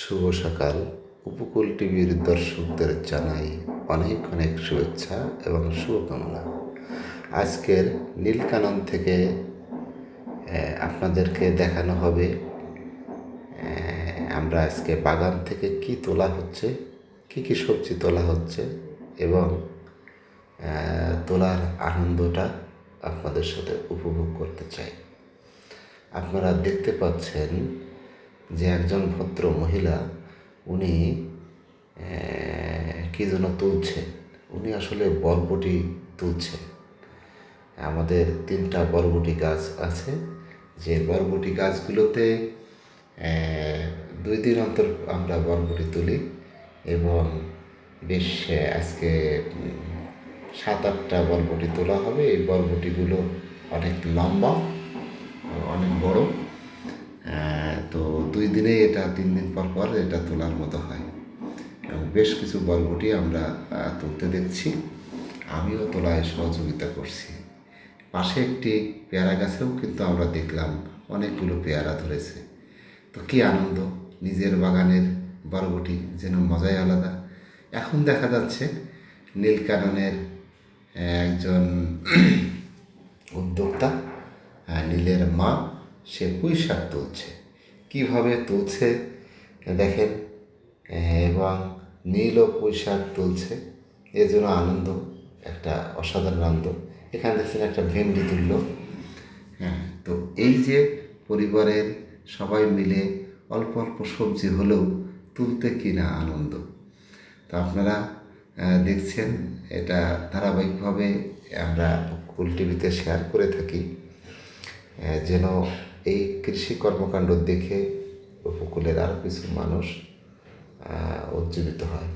শুভ সকাল। উপকূল টিভির দর্শকদের জানাই অনেক অনেক শুভেচ্ছা এবং শুভকামনা। আজকের নীলকানন থেকে আপনাদেরকে দেখানো হবে আমরা আজকে বাগান থেকে কি তোলা হচ্ছে, কি কি সবজি তোলা হচ্ছে এবং তোলার আনন্দটা আপনাদের সাথে উপভোগ করতে চাই। আপনারা দেখতে পাচ্ছেন যে একজন ভদ্র মহিলা, উনি কি যেন তুলছেন। উনি আসলে বরবটি তুলছেন। আমাদের তিনটা বরবটি গাছ আছে। যে বরবটি গাছগুলোতে দুই দিন অন্তর আমরা বরবটি তুলি এবং বেশ আজকে সাত আটটা বরবটি তোলা হবে। এই বরবটিগুলো অনেক লম্বা, অনেক বড়। দুই দিনে এটা, তিন দিন পর পর এটা তোলার মতো হয়। এবং বেশ কিছু বরবটি আমরা তুলতে দেখছি। আমিও তোলায় সহযোগিতা করছি। পাশে একটি পেয়ারা গাছেও কিন্তু আমরা দেখলাম, অনেকগুলো পেয়ারা ধরেছে। তো কী আনন্দ, নিজের বাগানের বরবটি যেন মজাই আলাদা। এখন দেখা যাচ্ছে নীলকাননের একজন উদ্যোক্তা নীলের মা, সে পুঁই শাক তুলছে। কীভাবে তুলছে? দেখেন, এবং নীলও পুঁই শাক তুলছে। এর জন্য আনন্দ, একটা অসাধারণ আনন্দ। এখানে দেখছেন একটা ভেন্ডি তুলল। হ্যাঁ তো এই যে পরিবারের সবাই মিলে অল্প অল্প সবজি হলেও তুলতে কিনা আনন্দ? তো আপনারা দেখছেন, এটা ধারাবাহিকভাবে আমরা কুল টিভিতে শেয়ার করে থাকি। যেন এই কৃষি কর্মকাণ্ড দেখে উপকূলের আরও কিছু মানুষ উজ্জীবিত হয়।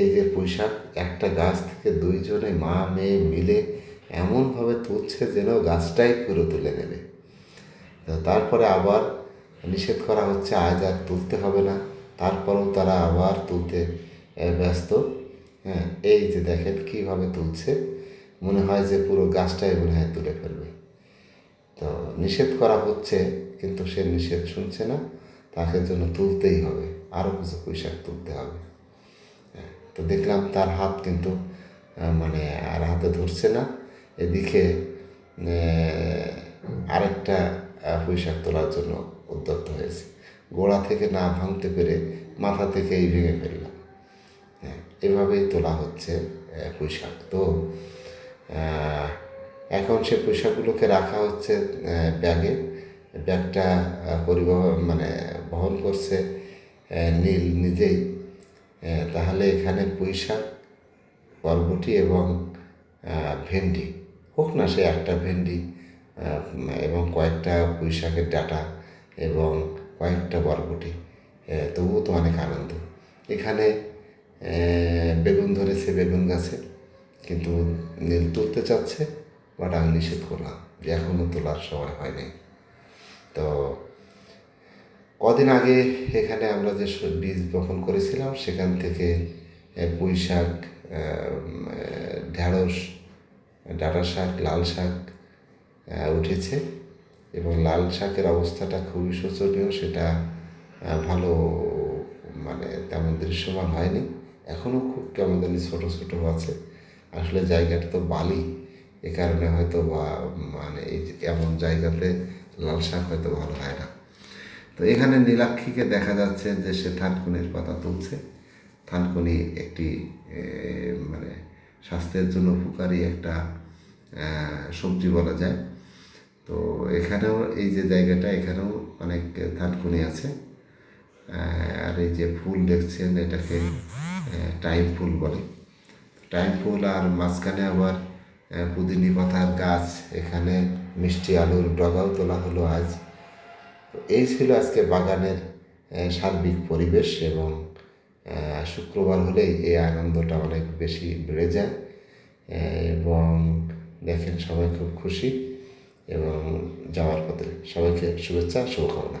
এই যে পোশাক একটা গাছ থেকে দুইজনে মা মেয়ে মিলে এমনভাবে তুলছে যেন গাছটাই পুরো তুলে নেবে। তারপরে আবার নিষেধ করা হচ্ছে, আজ আর তুলতে হবে না। তারপরেও তারা আবার তুলতে ব্যস্ত। হ্যাঁ এই যে দেখেন কীভাবে তুলছে, মনে হয় যে পুরো গাছটাই মনে হয় তুলে ফেলবে। তো নিষেধ করা হচ্ছে কিন্তু সে নিষেধ শুনছে না। তাকে জন্য তুলতেই হবে আরও কিছু পোশাক তুলতে হবে। হ্যাঁ, তো দেখলাম তার হাত কিন্তু মানে আর হাতে ধরছে না। এদিকে আরেকটা পোশাক তোলার জন্য উদ্যত হয়েছে। গোড়া থেকে না ভাঙতে পেরে মাথা থেকেই ভেঙে ফেললাম। হ্যাঁ এভাবেই তোলা হচ্ছে পোশাক। তো এখন সে পোশাকগুলোকে রাখা হচ্ছে ব্যাগে ব্যাগটা পরিবহন মানে বহন করছে নীল নিজেই। তাহলে এখানে পুঁইশাক বরবটি এবং ভেন্ডি, হোক না সে একটা ভেন্ডি এবং কয়েকটা পুঁইশাকের ডাটা এবং কয়েকটা বরবটি তবুও তো অনেক আনন্দ। এখানে বেগুন ধরেছে, বেগুন গাছে, কিন্তু নীল তুলতে চাচ্ছে। বাট আমি নিষেধ করলাম যে এখনও তোলার সময় হয়নি। তো কদিন আগে এখানে আমরা যে বীজ বপন করেছিলাম, সেখান থেকে পুঁই শাক ঢ্যাঁড়স ডাঁটা শাক, লাল শাক উঠেছে। এবং লাল শাকের অবস্থাটা খুবই শোচনীয়, সেটা ভালো মানে তেমন দৃশ্যমান হয়নি। এখনও খুব কেমন জানি ছোটো ছোটো আছে। আসলে জায়গাটা তো বালি। এ কারণে হয়তো বা মানে এমন জায়গাতে লাল শাক হয়তো ভালো হয় না। তো এখানে নীলাক্ষীকে দেখা যাচ্ছে যে সে থানকুনির পাতা তুলছে। থানকুনি একটি মানে স্বাস্থ্যের জন্য উপকারী একটা সবজি বলা যায়। তো এখানেও এই যে জায়গাটা, এখানেও অনেক থানকুনি আছে। আর এই যে ফুল দেখছেন, এটাকে টাইম ফুল বলে। টাইম ফুল আর মাঝখানে আবার পুদিনি পাতার গাছ, এখানে মিষ্টি আলুর ডগাও তোলা হলো আজ। এই ছিল আজকে বাগানের সার্বিক পরিবেশ এবং শুক্রবার হলেই এই আনন্দটা অনেক বেশি বেড়ে যায় এবং দেখেন সবাই খুব খুশি এবং যাওয়ার পথে সবাইকে শুভেচ্ছা, শুভকামনা।